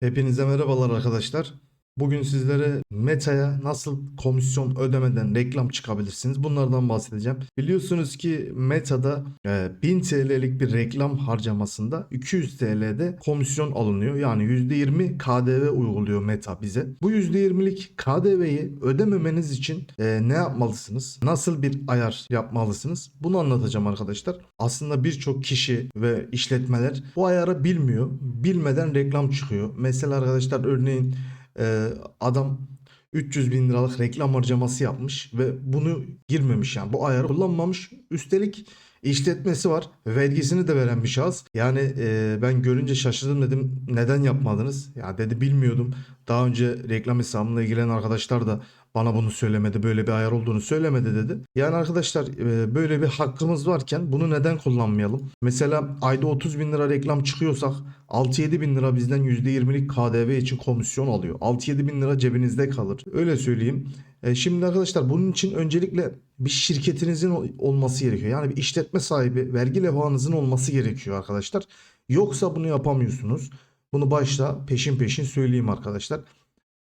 Hepinize merhabalar arkadaşlar. Bugün sizlere Meta'ya nasıl komisyon ödemeden reklam çıkabilirsiniz bunlardan bahsedeceğim. Biliyorsunuz ki Meta'da e, 1000 TL'lik bir reklam harcamasında 200 TL'de komisyon alınıyor. Yani %20 KDV uyguluyor Meta bize. Bu %20'lik KDV'yi ödememeniz için e, ne yapmalısınız? Nasıl bir ayar yapmalısınız? Bunu anlatacağım arkadaşlar. Aslında birçok kişi ve işletmeler bu ayarı bilmiyor. Bilmeden reklam çıkıyor. Mesela arkadaşlar örneğin e, adam 300 bin liralık reklam harcaması yapmış ve bunu girmemiş yani bu ayarı kullanmamış. Üstelik işletmesi var. Vergisini de veren bir şahıs. Yani e, ben görünce şaşırdım dedim neden yapmadınız? Ya dedi bilmiyordum. Daha önce reklam hesabımla ilgilenen arkadaşlar da bana bunu söylemedi. Böyle bir ayar olduğunu söylemedi dedi. Yani arkadaşlar e, böyle bir hakkımız varken bunu neden kullanmayalım? Mesela ayda 30 bin lira reklam çıkıyorsak 6-7 bin lira bizden %20'lik KDV için komisyon alıyor. 6-7 bin lira cebinizde kalır. Öyle söyleyeyim. E, şimdi arkadaşlar bunun için öncelikle bir şirketinizin ol- olması gerekiyor. Yani bir işletme sahibi, vergi levhanızın olması gerekiyor arkadaşlar. Yoksa bunu yapamıyorsunuz. Bunu başta peşin peşin söyleyeyim arkadaşlar.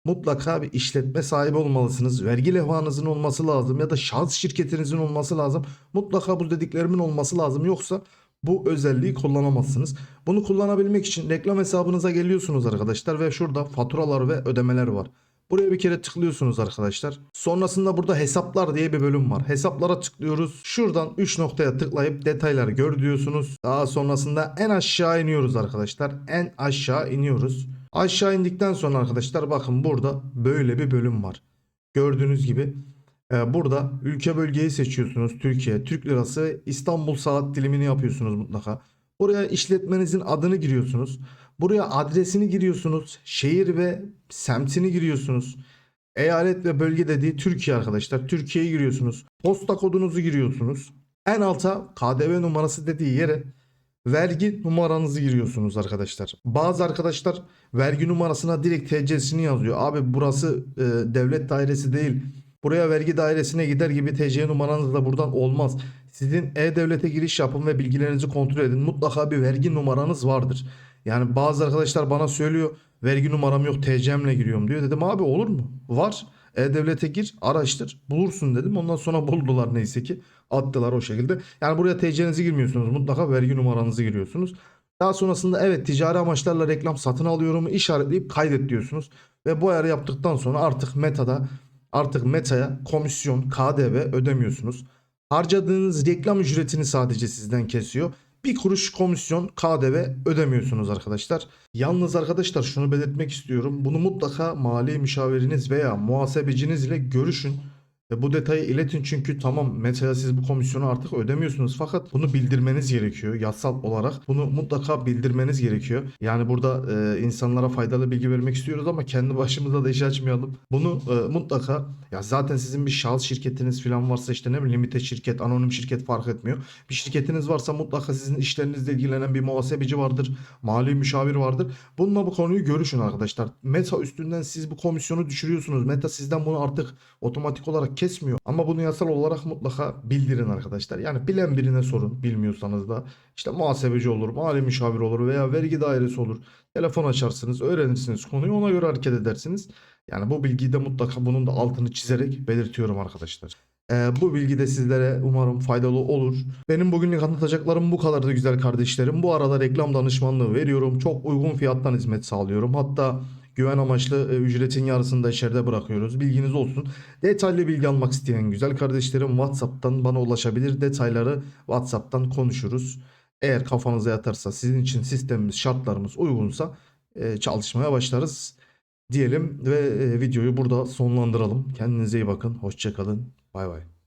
Mutlaka bir işletme sahibi olmalısınız. Vergi levhanızın olması lazım ya da şahıs şirketinizin olması lazım. Mutlaka bu dediklerimin olması lazım. Yoksa bu özelliği kullanamazsınız. Bunu kullanabilmek için reklam hesabınıza geliyorsunuz arkadaşlar ve şurada faturalar ve ödemeler var. Buraya bir kere tıklıyorsunuz arkadaşlar. Sonrasında burada hesaplar diye bir bölüm var. Hesaplara tıklıyoruz. Şuradan 3 noktaya tıklayıp detayları gör diyorsunuz. Daha sonrasında en aşağı iniyoruz arkadaşlar. En aşağı iniyoruz. Aşağı indikten sonra arkadaşlar bakın burada böyle bir bölüm var. Gördüğünüz gibi e, burada ülke bölgeyi seçiyorsunuz. Türkiye, Türk lirası İstanbul saat dilimini yapıyorsunuz mutlaka. Buraya işletmenizin adını giriyorsunuz. Buraya adresini giriyorsunuz. Şehir ve semtini giriyorsunuz. Eyalet ve bölge dediği Türkiye arkadaşlar. Türkiye'yi giriyorsunuz. Posta kodunuzu giriyorsunuz. En alta KDV numarası dediği yere vergi numaranızı giriyorsunuz arkadaşlar. Bazı arkadaşlar vergi numarasına direkt TC'sini yazıyor. Abi burası e, devlet dairesi değil. Buraya vergi dairesine gider gibi TC numaranız da buradan olmaz. Sizin E-Devlet'e giriş yapın ve bilgilerinizi kontrol edin. Mutlaka bir vergi numaranız vardır. Yani bazı arkadaşlar bana söylüyor vergi numaram yok TC'mle giriyorum diyor. Dedim abi olur mu? Var. E-Devlet'e gir araştır bulursun dedim. Ondan sonra buldular neyse ki attılar o şekilde. Yani buraya TC'nizi girmiyorsunuz. Mutlaka vergi numaranızı giriyorsunuz. Daha sonrasında evet ticari amaçlarla reklam satın alıyorum işaretleyip kaydet diyorsunuz. Ve bu ayarı yaptıktan sonra artık Meta'da artık Meta'ya komisyon KDV ödemiyorsunuz. Harcadığınız reklam ücretini sadece sizden kesiyor. Bir kuruş komisyon KDV ödemiyorsunuz arkadaşlar. Yalnız arkadaşlar şunu belirtmek istiyorum. Bunu mutlaka mali müşaviriniz veya muhasebecinizle görüşün. Ve bu detayı iletin çünkü tamam mesela siz bu komisyonu artık ödemiyorsunuz fakat bunu bildirmeniz gerekiyor yasal olarak. Bunu mutlaka bildirmeniz gerekiyor. Yani burada e, insanlara faydalı bilgi vermek istiyoruz ama kendi başımıza da iş açmayalım. Bunu e, mutlaka ya zaten sizin bir şahıs şirketiniz falan varsa işte ne bileyim limite şirket, anonim şirket fark etmiyor. Bir şirketiniz varsa mutlaka sizin işlerinizle ilgilenen bir muhasebeci vardır, mali müşavir vardır. Bununla bu konuyu görüşün arkadaşlar. Meta üstünden siz bu komisyonu düşürüyorsunuz. Meta sizden bunu artık otomatik olarak kesmiyor. Ama bunu yasal olarak mutlaka bildirin arkadaşlar. Yani bilen birine sorun bilmiyorsanız da. işte muhasebeci olur, mali müşavir olur veya vergi dairesi olur. Telefon açarsınız, öğrenirsiniz konuyu ona göre hareket edersiniz. Yani bu bilgiyi de mutlaka bunun da altını çizerek belirtiyorum arkadaşlar. Ee, bu bilgi de sizlere umarım faydalı olur. Benim bugünlük anlatacaklarım bu kadardı güzel kardeşlerim. Bu arada reklam danışmanlığı veriyorum. Çok uygun fiyattan hizmet sağlıyorum. Hatta güven amaçlı e, ücretin yarısını da içeride bırakıyoruz. Bilginiz olsun. Detaylı bilgi almak isteyen güzel kardeşlerim WhatsApp'tan bana ulaşabilir. Detayları WhatsApp'tan konuşuruz. Eğer kafanıza yatarsa sizin için sistemimiz, şartlarımız uygunsa e, çalışmaya başlarız diyelim ve e, videoyu burada sonlandıralım. Kendinize iyi bakın. Hoşçakalın. Bay bay.